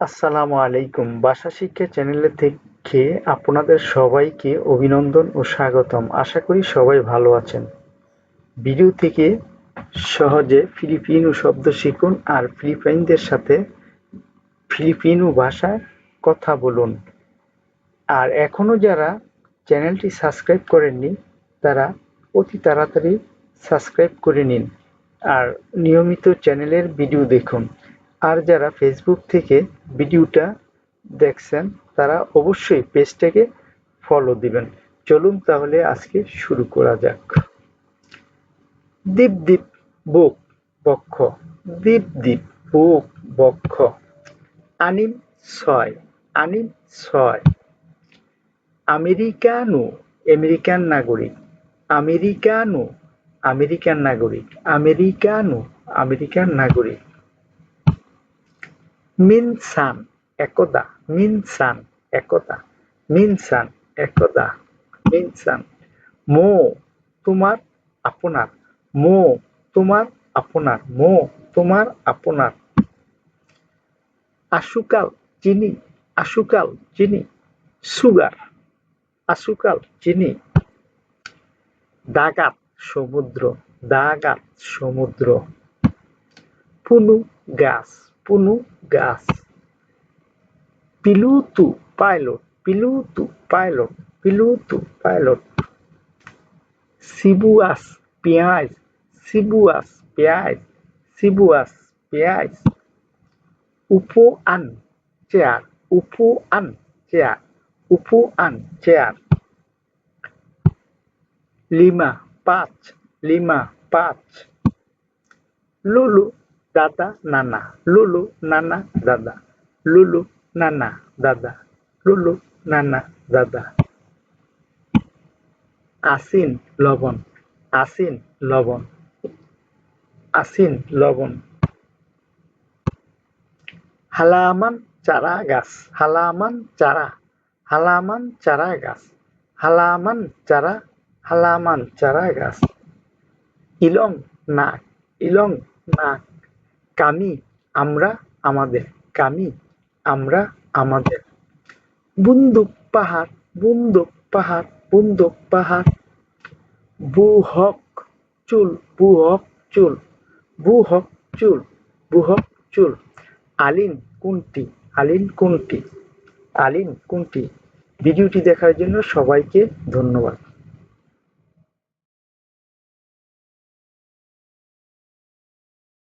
আসসালামু আলাইকুম। বাসা শিক্ষা চ্যানেলে থেকে আপনাদের সবাইকে অভিনন্দন ও স্বাগতম। আশা করি সবাই ভালো আছেন। ভিডিও থেকে সহজে ফিলিপিনো শব্দ শিখুন আর ফিলিপাইনদের সাথে ফিলিপিনো ভাষায় কথা বলুন। আর এখনও যারা চ্যানেলটি সাবস্ক্রাইব করেননি, তারা অতি তাড়াতাড়ি সাবস্ক্রাইব করে নিন। আর নিয়মিত চ্যানেলের ভিডিও দেখুন। আর যারা ফেসবুক থেকে ভিডিওটা দেখছেন, তারা অবশ্যই পেজটাকে ফলো দিবেন। চলুন তাহলে আজকে শুরু করা যাক। দীপ দীপ বুক বক্ষ, দীপ দীপ বুক বক্ষ। আনিম ছয় আনিম ছয়। আমেরিকানো, আমেরিকান নাগরিক। আমেরিকানো, আমেরিকান নাগরিক। আমেরিকানো, আমেরিকান নাগরিক। মিনসান, একদা মিনসান একদা মিনসান একদা, মিনসান। মো, তোমার, আপনার। মো, তোমার, আপনার। মো, তোমার, আপনার। আশুকাল, চিনি। আশুকাল, চিনি। সুগার। আশুকাল, চিনি। দাগাত, সমুদ্র। দাগাত, সমুদ্র। পুনু, গাছ। penuh gas. Piloto, pilot, piloto, pilot, piloto, pilot. sibuas piais, sibuas piais, sibuas piais. Upuan, chair, upuan, chair, upuan, chair. Lima, patch, lima, patch. Lulu, lima পাঁচ লুলু দাদা নানা লুলু নানা দাদা লুলু নানা দাদা লুলু নানা দাদা আসিন লবণ আসিন লবণ আসিন লবণ হালামান চারা গাছ হালামান চারা হালামান চারা গাছ হালামান চারা হালামান চারা গাছ ইলং নাক ইলং নাক কামি, আমরা আমাদের, কামি, আমরা আমাদের। বন্দুক, পাহাড়, বুন্দুক পাহাড় বুন্দুক, পাহাড়। বুহক, চুল বুহক চুল। বুহক চুল বুহক, চুল। আলিন কোনটি? আলিন কোনটি? আলিন কোনটি? ভিডিওটি দেখার জন্য সবাইকে ধন্যবাদ।